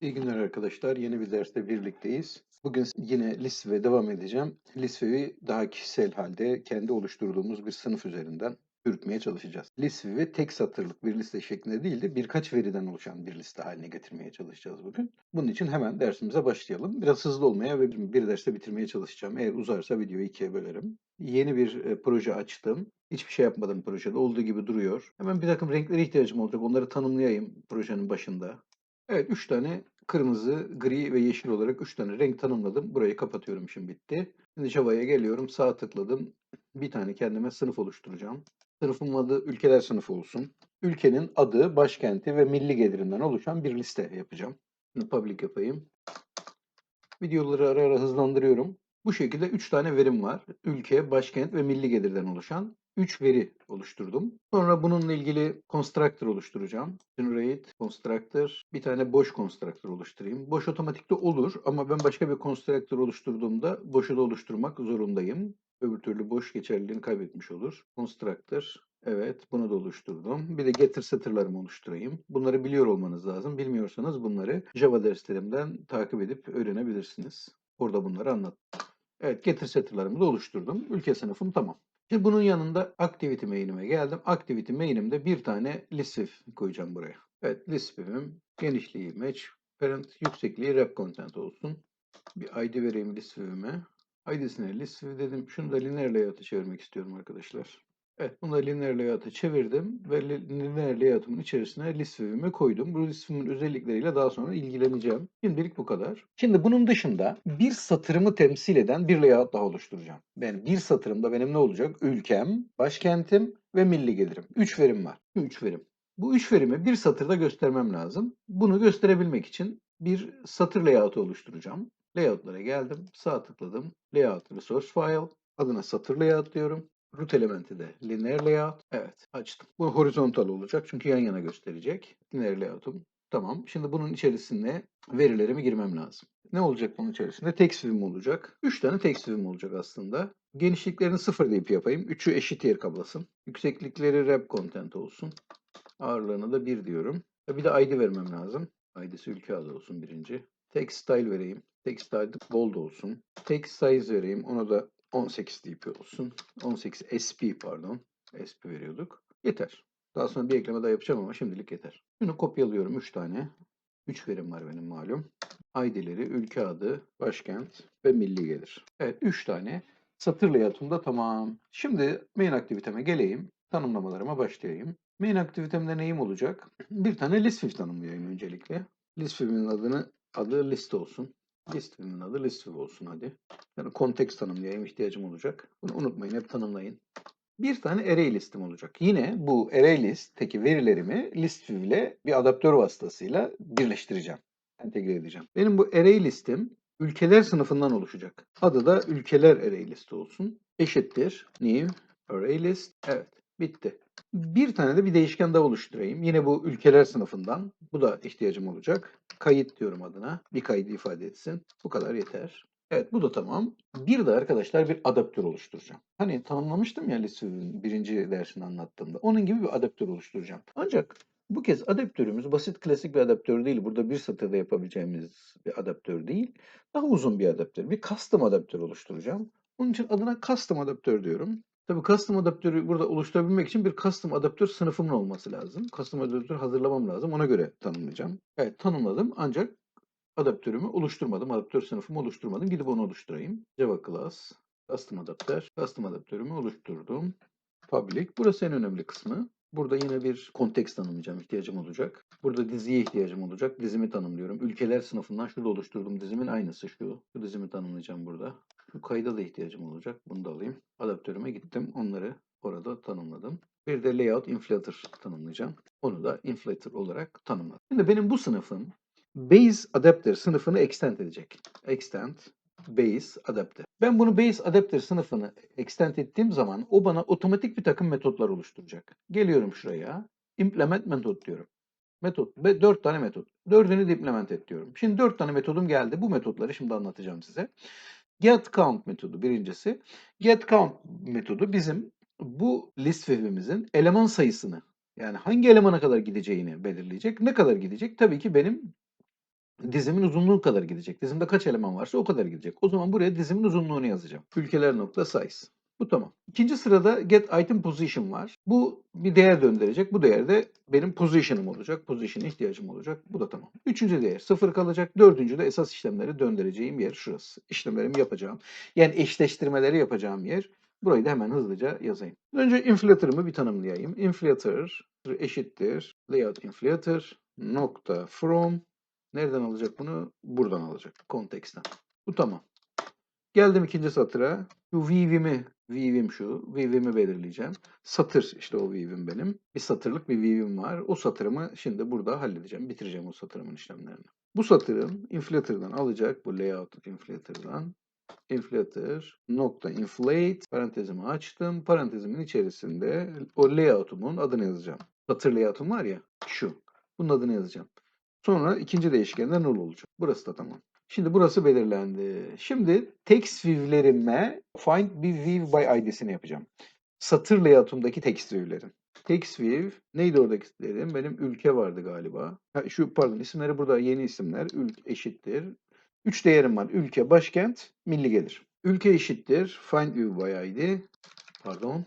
İyi günler arkadaşlar. Yeni bir derste birlikteyiz. Bugün yine Listv'e devam edeceğim. Listv'i daha kişisel halde kendi oluşturduğumuz bir sınıf üzerinden yürütmeye çalışacağız. Listv'i tek satırlık bir liste şeklinde değil de birkaç veriden oluşan bir liste haline getirmeye çalışacağız bugün. Bunun için hemen dersimize başlayalım. Biraz hızlı olmaya ve bir derste bitirmeye çalışacağım. Eğer uzarsa videoyu ikiye bölerim. Yeni bir e, proje açtım. Hiçbir şey yapmadım projede. Olduğu gibi duruyor. Hemen bir takım renklere ihtiyacım olacak. Onları tanımlayayım projenin başında. Evet 3 tane kırmızı, gri ve yeşil olarak 3 tane renk tanımladım. Burayı kapatıyorum şimdi bitti. Şimdi Java'ya geliyorum. Sağ tıkladım. Bir tane kendime sınıf oluşturacağım. Sınıfın adı ülkeler sınıfı olsun. Ülkenin adı, başkenti ve milli gelirinden oluşan bir liste yapacağım. Şimdi public yapayım. Videoları ara ara hızlandırıyorum. Bu şekilde 3 tane verim var. Ülke, başkent ve milli gelirden oluşan 3 veri oluşturdum. Sonra bununla ilgili constructor oluşturacağım. Generate constructor. Bir tane boş constructor oluşturayım. Boş otomatikte olur ama ben başka bir constructor oluşturduğumda boşu da oluşturmak zorundayım. Öbür türlü boş geçerliliğini kaybetmiş olur. Constructor. Evet, bunu da oluşturdum. Bir de getir satırlarımı oluşturayım. Bunları biliyor olmanız lazım. Bilmiyorsanız bunları Java derslerimden takip edip öğrenebilirsiniz. Orada bunları anlattım. Evet, getir satırlarımı da oluşturdum. Ülke sınıfım tamam. Şimdi bunun yanında activity main'ime geldim. Activity main'imde bir tane listif koyacağım buraya. Evet, listifim genişliği match, parent yüksekliği wrap content olsun. Bir ID vereyim listifime. ID'sine listif dedim. Şunu da linear layout'a çevirmek istiyorum arkadaşlar. Evet, bunu da linear layout'a çevirdim ve linear layout'umun içerisine listifimi koydum. Bu listifimin özellikleriyle daha sonra ilgileneceğim. Şimdilik bu kadar. Şimdi bunun dışında bir satırımı temsil eden bir layout daha oluşturacağım. Yani bir satırımda benim ne olacak? Ülkem, başkentim ve milli gelirim. Üç verim var. Üç verim. Bu üç verimi bir satırda göstermem lazım. Bunu gösterebilmek için bir satır layout'u oluşturacağım. Layout'lara geldim, sağ tıkladım. Layout Resource File. Adına satır layout diyorum. Root elementi de linear layout. Evet açtım. Bu horizontal olacak çünkü yan yana gösterecek. Linear layout'um. Tamam. Şimdi bunun içerisine verilerimi girmem lazım. Ne olacak bunun içerisinde? Text vim olacak. 3 tane text vim olacak aslında. Genişliklerini sıfır deyip yapayım. 3'ü eşit yer kablasın. Yükseklikleri wrap content olsun. Ağırlığını da 1 diyorum. Bir de ID vermem lazım. ID'si ülke adı olsun birinci. Text style vereyim. Text style bold olsun. Text size vereyim. Onu da 18 dp olsun. 18 sp pardon. sp veriyorduk. Yeter. Daha sonra bir ekleme daha yapacağım ama şimdilik yeter. Bunu kopyalıyorum 3 tane. 3 verim var benim malum. ID'leri, ülke adı, başkent ve milli gelir. Evet 3 tane satır layout'umda tamam. Şimdi main aktiviteme geleyim. Tanımlamalarıma başlayayım. Main aktivitemde neyim olacak? Bir tane list tanımlayayım öncelikle. List adını adı list olsun. Listimin adı list olsun hadi. Yani konteks tanımlayayım ihtiyacım olacak. Bunu unutmayın hep tanımlayın. Bir tane array listim olacak. Yine bu array listteki verilerimi list ile bir adaptör vasıtasıyla birleştireceğim. Entegre edeceğim. Benim bu array listim ülkeler sınıfından oluşacak. Adı da ülkeler array listi olsun. Eşittir new array list. Evet bitti. Bir tane de bir değişken daha oluşturayım. Yine bu ülkeler sınıfından. Bu da ihtiyacım olacak. Kayıt diyorum adına. Bir kaydı ifade etsin. Bu kadar yeter. Evet bu da tamam. Bir de arkadaşlar bir adaptör oluşturacağım. Hani tanımlamıştım ya listenin birinci dersini anlattığımda. Onun gibi bir adaptör oluşturacağım. Ancak bu kez adaptörümüz basit klasik bir adaptör değil. Burada bir satırda yapabileceğimiz bir adaptör değil. Daha uzun bir adaptör. Bir custom adaptör oluşturacağım. Onun için adına custom adaptör diyorum. Tabii custom adaptörü burada oluşturabilmek için bir custom adaptör sınıfımın olması lazım. Custom adaptör hazırlamam lazım. Ona göre tanımlayacağım. Evet tanımladım ancak adaptörümü oluşturmadım. Adaptör sınıfımı oluşturmadım. Gidip onu oluşturayım. Java class, custom adaptör, custom adaptörümü oluşturdum. Public. Burası en önemli kısmı. Burada yine bir konteks tanımlayacağım. ihtiyacım olacak. Burada diziye ihtiyacım olacak. Dizimi tanımlıyorum. Ülkeler sınıfından şurada oluşturduğum dizimin aynısı şu. Bu dizimi tanımlayacağım burada. Şu kayda da ihtiyacım olacak. Bunu da alayım. Adaptörüme gittim. Onları orada tanımladım. Bir de layout inflator tanımlayacağım. Onu da inflator olarak tanımladım. Şimdi benim bu sınıfım base adapter sınıfını extend edecek. Extend base adapter. Ben bunu base adapter sınıfını extend ettiğim zaman o bana otomatik bir takım metotlar oluşturacak. Geliyorum şuraya. Implement metot diyorum. Metot ve dört tane metot. Dördünü de implement et diyorum. Şimdi dört tane metodum geldi. Bu metotları şimdi anlatacağım size. Get count metodu birincisi. Get count metodu bizim bu list web'imizin eleman sayısını yani hangi elemana kadar gideceğini belirleyecek. Ne kadar gidecek? Tabii ki benim dizimin uzunluğu kadar gidecek. Dizimde kaç eleman varsa o kadar gidecek. O zaman buraya dizimin uzunluğunu yazacağım. Ülkeler nokta size. Bu tamam. İkinci sırada get item position var. Bu bir değer döndürecek. Bu değer de benim position'ım olacak. Position'a ihtiyacım olacak. Bu da tamam. Üçüncü değer sıfır kalacak. Dördüncü de esas işlemleri döndüreceğim yer şurası. İşlemlerimi yapacağım. Yani eşleştirmeleri yapacağım yer. Burayı da hemen hızlıca yazayım. Önce inflator'ımı bir tanımlayayım. Inflator eşittir layout inflator nokta from nereden alacak bunu? Buradan alacak. Context'ten. Bu tamam. Geldim ikinci satıra. Şu vivimi, vivim şu. Vivimi belirleyeceğim. Satır işte o vivim benim. Bir satırlık bir vivim var. O satırımı şimdi burada halledeceğim. Bitireceğim o satırımın işlemlerini. Bu satırın inflator'dan alacak. Bu layout inflator'dan. Inflator nokta inflate parantezimi açtım. Parantezimin içerisinde o layout'umun adını yazacağım. Satır layout'um var ya şu. Bunun adını yazacağım. Sonra ikinci değişkende null olacak. Burası da tamam. Şimdi burası belirlendi. Şimdi text view'lerime find bir view by id'sini yapacağım. Satır layout'umdaki text view'lerin. Text view neydi oradaki isimlerim? Benim ülke vardı galiba. Ha, şu pardon isimleri burada yeni isimler. Ülke eşittir. Üç değerim var. Ülke, başkent, milli gelir. Ülke eşittir. Find view by id. Pardon.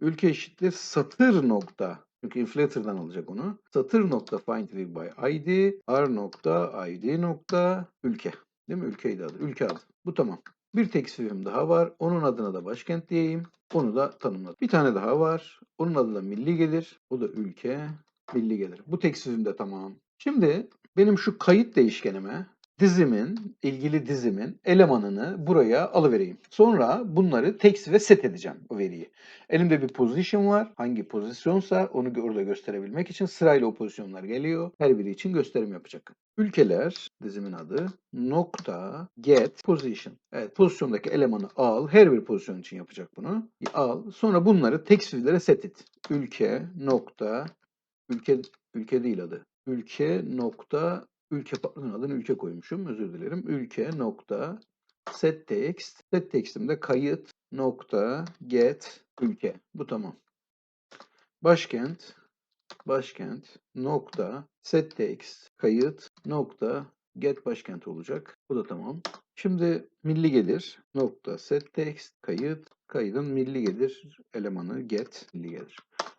Ülke eşittir. Satır nokta. Çünkü inflator'dan alacak onu. Satır nokta find view by id. r nokta id nokta ülke. Değil mi? Ülkeydi adı. Ülke adı. Bu tamam. Bir text view'im daha var. Onun adına da başkent diyeyim. Onu da tanımladım. Bir tane daha var. Onun adı da milli gelir. O da ülke, milli gelir. Bu text view'im de tamam. Şimdi benim şu kayıt değişkenime dizimin, ilgili dizimin elemanını buraya alıvereyim. Sonra bunları text ve set edeceğim o veriyi. Elimde bir position var. Hangi pozisyonsa onu orada gösterebilmek için sırayla o pozisyonlar geliyor. Her biri için gösterim yapacak. Ülkeler dizimin adı nokta get position. Evet pozisyondaki elemanı al. Her bir pozisyon için yapacak bunu. Al. Sonra bunları text view'lere set et. Ülke nokta ülke ülke değil adı. Ülke nokta ülke adını ülke koymuşum. Özür dilerim. Ülke nokta set text. Set text'imde kayıt nokta get ülke. Bu tamam. Başkent başkent nokta set text kayıt nokta get başkent olacak. Bu da tamam. Şimdi milli gelir nokta set text kayıt kaydın milli gelir elemanı get milli gelir.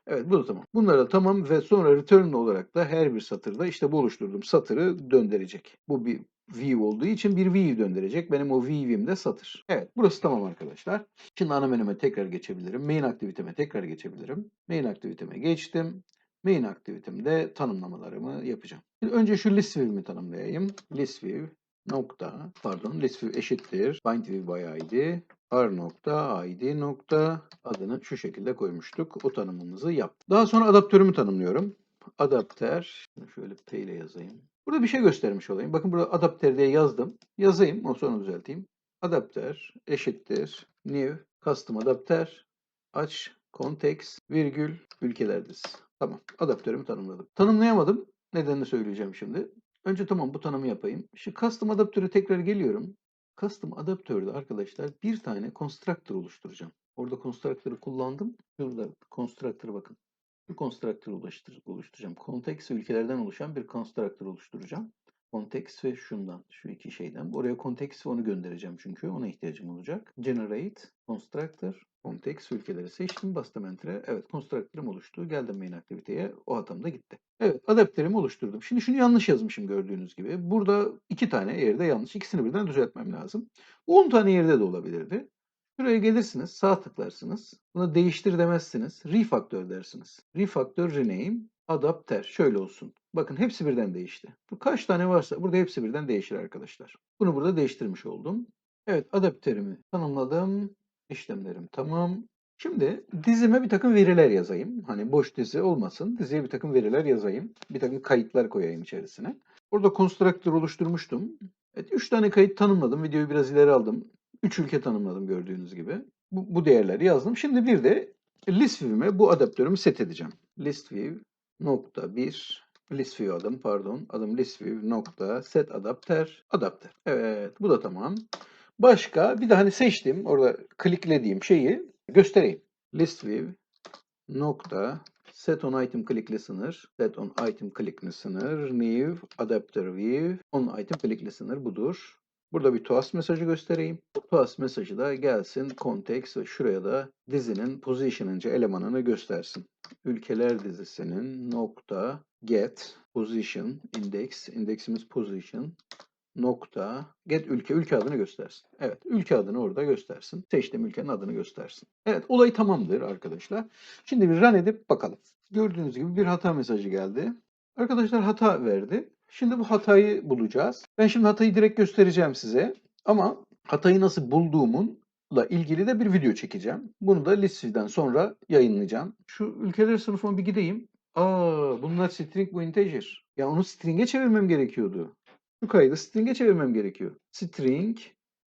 Evet bu da tamam. Bunlar da tamam ve sonra return olarak da her bir satırda işte bu oluşturduğum satırı döndürecek. Bu bir view olduğu için bir view döndürecek. Benim o view'im de satır. Evet burası tamam arkadaşlar. Şimdi ana menüme tekrar geçebilirim. Main aktiviteme tekrar geçebilirim. Main aktiviteme geçtim. Main aktivitemde tanımlamalarımı yapacağım. Şimdi önce şu list view'imi tanımlayayım. List view nokta pardon list view eşittir find view by id r nokta id nokta adını şu şekilde koymuştuk. O tanımımızı yaptık. Daha sonra adaptörümü tanımlıyorum. Adapter şöyle p ile yazayım. Burada bir şey göstermiş olayım. Bakın burada adapter diye yazdım. Yazayım, o sonra düzelteyim. Adapter eşittir new custom adapter aç context virgül ülkeler dizisi. Tamam. Adaptörümü tanımladım. Tanımlayamadım. Nedenini söyleyeceğim şimdi. Önce tamam bu tanımı yapayım. Şu custom adaptörü tekrar geliyorum. Custom adaptörde arkadaşlar bir tane constructor oluşturacağım. Orada constructor'ı kullandım. Şurada constructor'a bakın. Bir constructor oluştur oluşturacağım. Context ülkelerden oluşan bir constructor oluşturacağım. Context ve şundan, şu iki şeyden. Oraya context ve onu göndereceğim çünkü. Ona ihtiyacım olacak. Generate, constructor, context ülkeleri seçtim. Bastım enter'e. Evet, constructor'ım oluştu. Geldim main aktiviteye. O hatam da gitti. Evet, adapterimi oluşturdum. Şimdi şunu yanlış yazmışım gördüğünüz gibi. Burada iki tane yerde yanlış. İkisini birden düzeltmem lazım. 10 tane yerde de olabilirdi. Şuraya gelirsiniz, sağ tıklarsınız. Buna değiştir demezsiniz. Refactor dersiniz. Refactor rename adapter. Şöyle olsun. Bakın hepsi birden değişti. Bu kaç tane varsa burada hepsi birden değişir arkadaşlar. Bunu burada değiştirmiş oldum. Evet adapterimi tanımladım. İşlemlerim tamam. Şimdi dizime bir takım veriler yazayım. Hani boş dizi olmasın. Diziye bir takım veriler yazayım. Bir takım kayıtlar koyayım içerisine. Orada constructor oluşturmuştum. Evet, 3 tane kayıt tanımladım. Videoyu biraz ileri aldım. 3 ülke tanımladım gördüğünüz gibi. Bu, bu değerleri yazdım. Şimdi bir de list view'ime bu adaptörümü set edeceğim. List nokta 1 list view adım pardon. Adım list view nokta set adapter adapter. Evet bu da tamam. Başka bir de hani seçtim orada kliklediğim şeyi göstereyim. List view nokta Set on item click listener. Set on item click listener. New adapter view. On item click listener budur. Burada bir toast mesajı göstereyim. Toast mesajı da gelsin context ve şuraya da dizinin position'ınca elemanını göstersin. Ülkeler dizisinin nokta get position index indeksimiz position nokta get ülke ülke adını göstersin. Evet ülke adını orada göstersin. Seçtiğim ülkenin adını göstersin. Evet olay tamamdır arkadaşlar. Şimdi bir run edip bakalım. Gördüğünüz gibi bir hata mesajı geldi. Arkadaşlar hata verdi. Şimdi bu hatayı bulacağız. Ben şimdi hatayı direkt göstereceğim size. Ama hatayı nasıl bulduğumunla ilgili de bir video çekeceğim. Bunu da listeden sonra yayınlayacağım. Şu ülkeler sınıfıma bir gideyim. Aa bunlar string bu integer. Ya onu string'e çevirmem gerekiyordu. Şu kaydı string'e çevirmem gerekiyor. String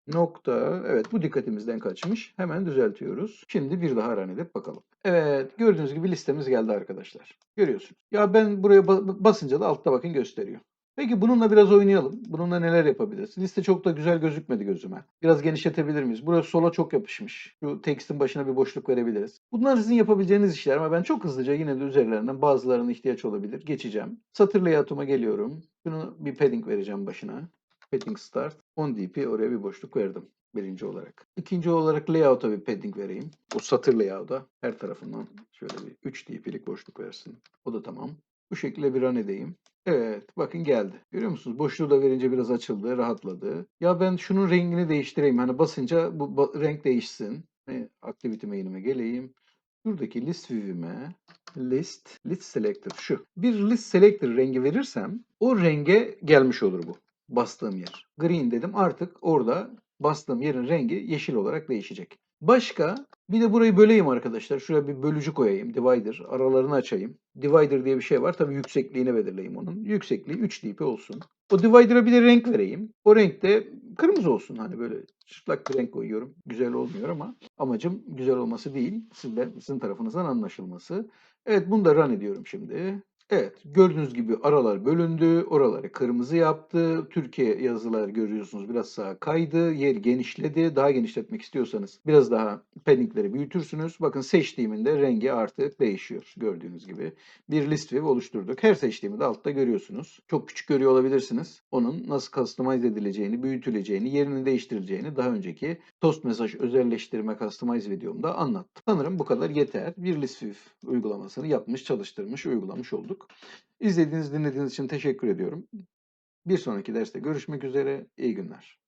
nokta evet bu dikkatimizden kaçmış. Hemen düzeltiyoruz. Şimdi bir daha run edip bakalım. Evet gördüğünüz gibi listemiz geldi arkadaşlar. Görüyorsunuz. Ya ben buraya ba- basınca da altta bakın gösteriyor. Peki bununla biraz oynayalım. Bununla neler yapabiliriz? Liste çok da güzel gözükmedi gözüme. Biraz genişletebilir miyiz? Burası sola çok yapışmış. Şu tekstin başına bir boşluk verebiliriz. Bunlar sizin yapabileceğiniz işler ama ben çok hızlıca yine de üzerlerinden bazılarına ihtiyaç olabilir. Geçeceğim. Satır layout'uma geliyorum. Şunu bir padding vereceğim başına. Padding start. 10 dp oraya bir boşluk verdim. Birinci olarak. İkinci olarak layout'a bir padding vereyim. O satır layout'a her tarafından şöyle bir 3 dp'lik boşluk versin. O da tamam. Bu şekilde bir run edeyim. Evet, bakın geldi. Görüyor musunuz? Boşluğu da verince biraz açıldı, rahatladı. Ya ben şunun rengini değiştireyim. Hani basınca bu ba- renk değişsin. E, activity main'ime geleyim. Şuradaki list view'ime list, list selector şu. Bir list selector rengi verirsem o renge gelmiş olur bu. Bastığım yer. Green dedim artık orada bastığım yerin rengi yeşil olarak değişecek. Başka bir de burayı böleyim arkadaşlar. Şuraya bir bölücü koyayım. Divider. Aralarını açayım. Divider diye bir şey var. Tabii yüksekliğini belirleyeyim onun. Yüksekliği 3 dp olsun. O divider'a bir de renk vereyim. O renk de kırmızı olsun. Hani böyle çıplak bir renk koyuyorum. Güzel olmuyor ama amacım güzel olması değil. Sizden, sizin tarafınızdan anlaşılması. Evet bunu da run ediyorum şimdi. Evet gördüğünüz gibi aralar bölündü. Oraları kırmızı yaptı. Türkiye yazılar görüyorsunuz biraz sağa kaydı. Yer genişledi. Daha genişletmek istiyorsanız biraz daha paddingleri büyütürsünüz. Bakın seçtiğiminde rengi artık değişiyor. Gördüğünüz gibi bir list view oluşturduk. Her seçtiğimi de altta görüyorsunuz. Çok küçük görüyor olabilirsiniz. Onun nasıl customize edileceğini, büyütüleceğini, yerini değiştirileceğini daha önceki toast mesaj özelleştirme customize videomda anlattım. Sanırım bu kadar yeter. Bir list view uygulamasını yapmış, çalıştırmış, uygulamış olduk. İzlediğiniz, dinlediğiniz için teşekkür ediyorum. Bir sonraki derste görüşmek üzere. İyi günler.